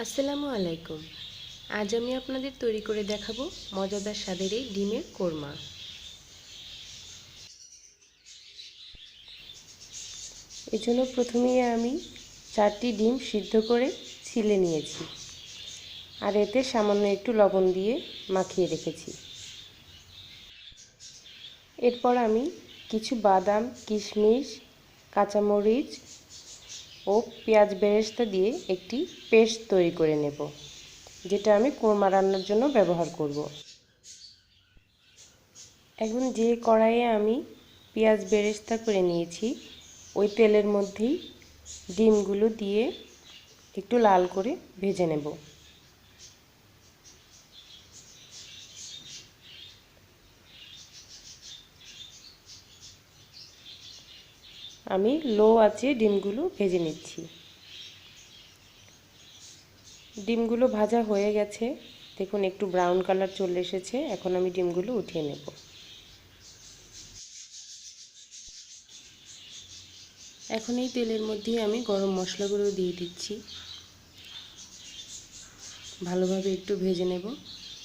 আসসালামু আলাইকুম। আজ আমি আপনাদের তৈরি করে দেখাবো মজাদার স্বাদের এই ডিমের কোরমা। এজন্য প্রথমেই আমি চারটি ডিম সিদ্ধ করে ছিলে নিয়েছি। আর এতে সামান্য একটু লবণ দিয়ে মাখিয়ে রেখেছি। এরপর আমি কিছু বাদাম, কিশমিশ, কাঁচামরিচ ও পেঁয়াজ বেরেস্তা দিয়ে একটি পেস্ট তৈরি করে নেব, যেটা আমি কোরমা রান্নার জন্য ব্যবহার করব। এখন যে কড়াইয়ে আমি পেঁয়াজ বেরেস্তা করে নিয়েছি, ওই তেলের মধ্যেই ডিমগুলো দিয়ে একটু লাল করে ভেজে নেব। আমি লো আছে ডিমগুলো ভেজে নিচ্ছি। ডিমগুলো ভাজা হয়ে গেছে। দেখুন, একটু ব্রাউন কালার চলে এসেছে। এখন আমি ডিমগুলো উঠিয়ে নেব। এখন এই তেলের মধ্যে আমি গরম মশলাগুলো দিয়ে দিচ্ছি। ভালোভাবে একটু ভেজে নেব।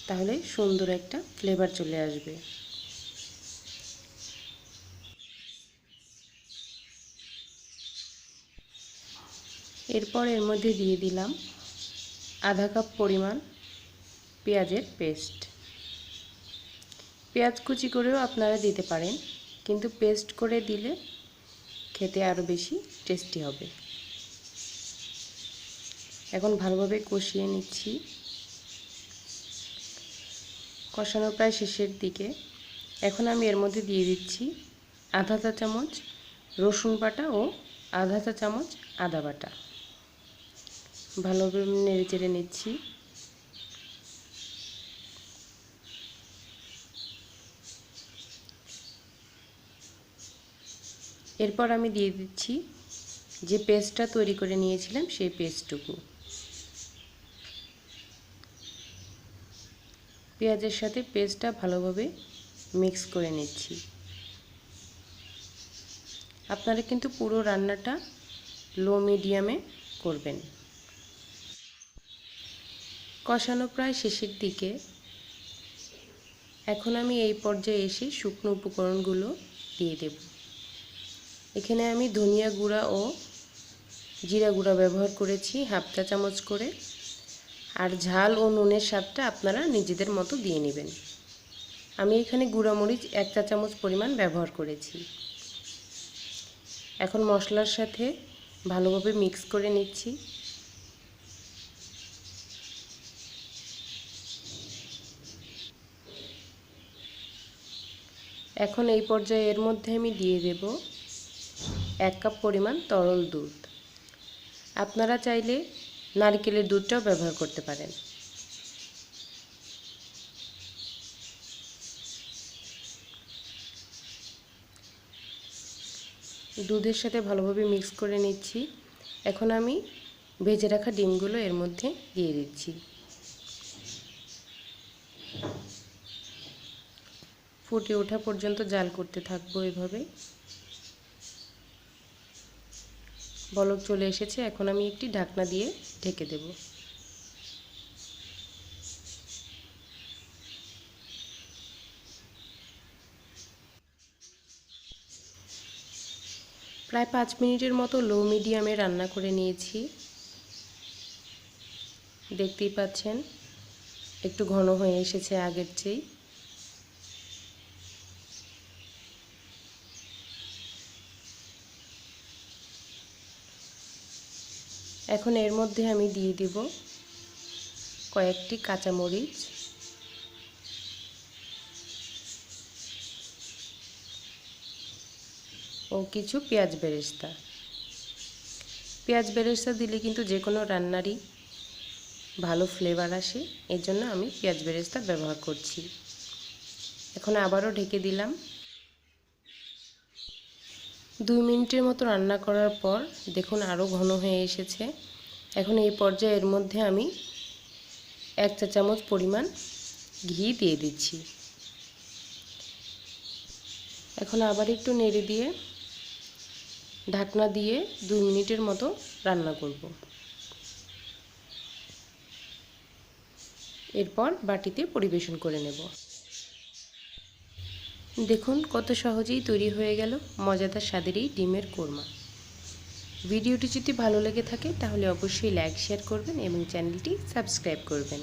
তাহলে সুন্দর একটা ফ্লেভার চলে আসবে। এরপর এর মধ্যে দিয়ে দিলাম আধা কাপ পরিমাণ পেঁয়াজের পেস্ট। পেঁয়াজ কুচি করেও আপনারা দিতে পারেন, কিন্তু পেস্ট করে দিলে খেতে আরও বেশি টেস্টি হবে। এখন ভালোভাবে কষিয়ে নিচ্ছি। কষানো প্রায় শেষের দিকে। এখন আমি এর মধ্যে দিয়ে দিচ্ছি আধা চা চামচ রসুন বাটা ও আধা চা চামচ আদা বাটা। ভালোভাবে নেড়ে চেড়ে নিচ্ছি। এরপর আমি দিয়ে দিচ্ছি যে পেস্টটা তৈরি করে নিয়েছিলাম সেই পেস্টটুকু। পেঁয়াজের সাথে পেস্টটা ভালোভাবে মিক্স করে নিচ্ছি। আপনারা কিন্তু পুরো রান্নাটা লো মিডিয়ামে করবেন। কষানো প্রায় শেষের দিকে। এখন আমি এই পর্যায়ে এসে শুকনো উপকরণগুলো দিয়ে দেব। এখানে আমি ধনিয়া গুঁড়া ও জিরা গুঁড়া ব্যবহার করেছি, হাফ চা চামচ করে। আর ঝাল ও নুনের স্বাদটা আপনারা নিজেদের মতো দিয়ে নেবেন। আমি এখানে গুঁড়ামরিচ এক চা চামচ পরিমাণ ব্যবহার করেছি। এখন মশলার সাথে ভালোভাবে মিক্স করে নিচ্ছি। এখন এই পর্যায়ে এর মধ্যে আমি দিয়ে দেব এক কাপ পরিমাণ তরল দুধ। আপনারা চাইলে নারকেলের দুধটাও ব্যবহার করতে পারেন। দুধের সাথে ভালোভাবে মিক্স করে নিচ্ছি। এখন আমি ভেজে রাখা ডিমগুলো এর মধ্যে দিয়ে দিচ্ছি। ফুটে ওঠা পর্যন্ত জাল করতে থাকব এভাবে। বলক চলে এসেছে, এখন আমি একটি ঢাকনা দিয়ে ঢেকে দেব। প্রায় পাঁচ মিনিটের মতো লো মিডিয়ামে রান্না করে নিয়েছি। দেখতেই পাচ্ছেন, একটু ঘন হয়ে এসেছে আগের চেয়ে। এখন এর মধ্যে আমি দিয়ে দিব কয়েকটি কাঁচামরিচ। ও কিছু পেঁয়াজ বেরেস্তা। পেঁয়াজ বেরেস্তা দিলে কিন্তু যে কোনো রান্নারই ভালো ফ্লেভার আসে, এর জন্য আমি পেঁয়াজ বেরেস্তা ব্যবহার করছি। এখন আবারও ঢেকে দিলাম। দুই মিনিটের মতো রান্না করার পর দেখুন আরও ঘন হয়ে এসেছে। এখন এই পর্যায়ে এর মধ্যে আমি এক চা চামচ পরিমাণ ঘি দিয়ে দিচ্ছি। এখন আবার একটু নেড়ে দিয়ে ঢাকনা দিয়ে দুই মিনিটের মতো রান্না করব। এরপর বাটিতে পরিবেশন করে নেব। দেখুন কত সহজেই তৈরি হয়ে গেল মজাদার স্বাদের এই ডিমের কোরমা। ভিডিওটি যদি ভালো লেগে থাকে তাহলে অবশ্যই লাইক শেয়ার করবেন এবং চ্যানেলটি সাবস্ক্রাইব করবেন।